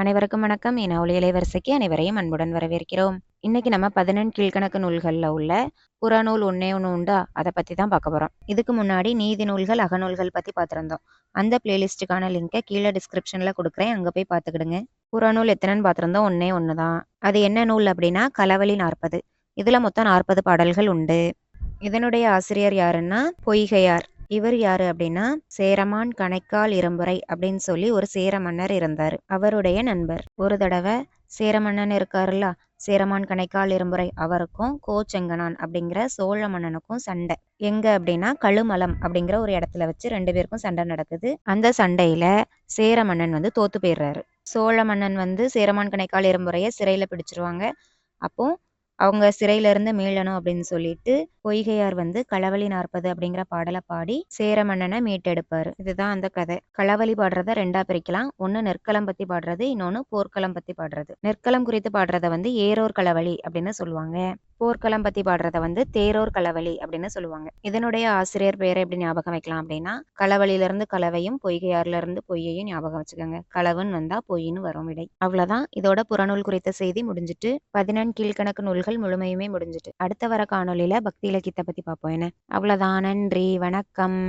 அனைவருக்கும் வணக்கம். என ஒளியலை வரிசைக்கு அனைவரையும் அன்புடன் வரவேற்கிறோம். இன்னைக்கு நம்ம பதினெண் கீழ்கணக்கு நூல்களில் உள்ள புறநூல் ஒன்னே ஒன்று உண்டா? அதை பற்றி தான் பார்க்க போகிறோம் இதுக்கு முன்னாடி நீதி நூல்கள் அகநூல்கள் பற்றி பார்த்துருந்தோம். அந்த பிளேலிஸ்ட்டுக்கான லிங்கை கீழே டிஸ்கிரிப்ஷனில் கொடுக்குறேன். அங்கே போய் பார்த்துக்கிடுங்க. புறநூல் எத்தனைன்னு பார்த்துருந்தோம். ஒன்னே ஒன்று தான் அது என்ன நூல் அப்படின்னா கலவழி நாற்பது. இதில் மொத்தம் நாற்பது பாடல்கள் உண்டு. இதனுடைய ஆசிரியர் யாருன்னா பொய்கையார். இவர் யாரு அப்படின்னா சேரமான் கணைக்கால் இரும்புரை அப்படின்னு சொல்லி ஒரு சேர மன்னர் இருந்தார். அவருடைய நண்பர். ஒரு தடவை சேரமன்னன் இருக்காருல்ல சேரமான் கணைக்கால் இரும்புரை அவருக்கும் கோச்செங்கனான் அப்படிங்கிற சோழ மன்னனுக்கும் சண்டை. எங்க அப்படின்னா கழுமலம் அப்படிங்கிற ஒரு இடத்துல வச்சு ரெண்டு பேருக்கும் சண்டை நடக்குது. அந்த சண்டையில சேர மன்னன் வந்து தோத்து போயிடுறாரு. சோழ மன்னன் வந்து சேரமான் கணைக்கால் இரும்புரைய சிறையில பிடிச்சிருவாங்க. அப்போ அவங்க சிறையில இருந்து மீளணும் அப்படின்னு சொல்லிட்டு பொய்கையார் வந்து களவழி நாற்பது அப்படிங்கிற பாடலை பாடி சேர மன்னனை மீட்டெடுப்பாரு. இதுதான் அந்த கதை. களவழி பாடுறத ரெண்டா பிரிக்கலாம். ஒன்னு நெற்களம் பத்தி பாடுறது இன்னொன்னு போர்க்களம் பத்தி பாடுறது. நெற்களம் குறித்து பாடுறத வந்து ஏரோர் களவழி அப்படின்னு சொல்லுவாங்க. போர்க்களம் பத்தி பாடுறத வந்து தேரோர் களவழி அப்படின்னு சொல்லுவாங்க. இதனுடைய ஆசிரியர் பேரை எப்படி ஞாபகம் வைக்கலாம் அப்படின்னா களவழியில இருந்து கலவையும் பொய்கையாறுல இருந்து பொய்யையும் ஞாபகம் வச்சுக்கோங்க. களவுன்னு வந்தா பொய்ன்னு வரும் விடை. அவ்வளவுதான். இதோட புறநூல் குறித்த செய்தி முடிஞ்சிட்டு பதினெண் கீழ்கணக்கு நூல்கள் முழுமையுமே முடிஞ்சிட்டு. அடுத்த வர காணொலியில பக்தி இலக்கியத்தை பத்தி பார்ப்போம் என்ன அவ்வளவுதான். நன்றி. வணக்கம்.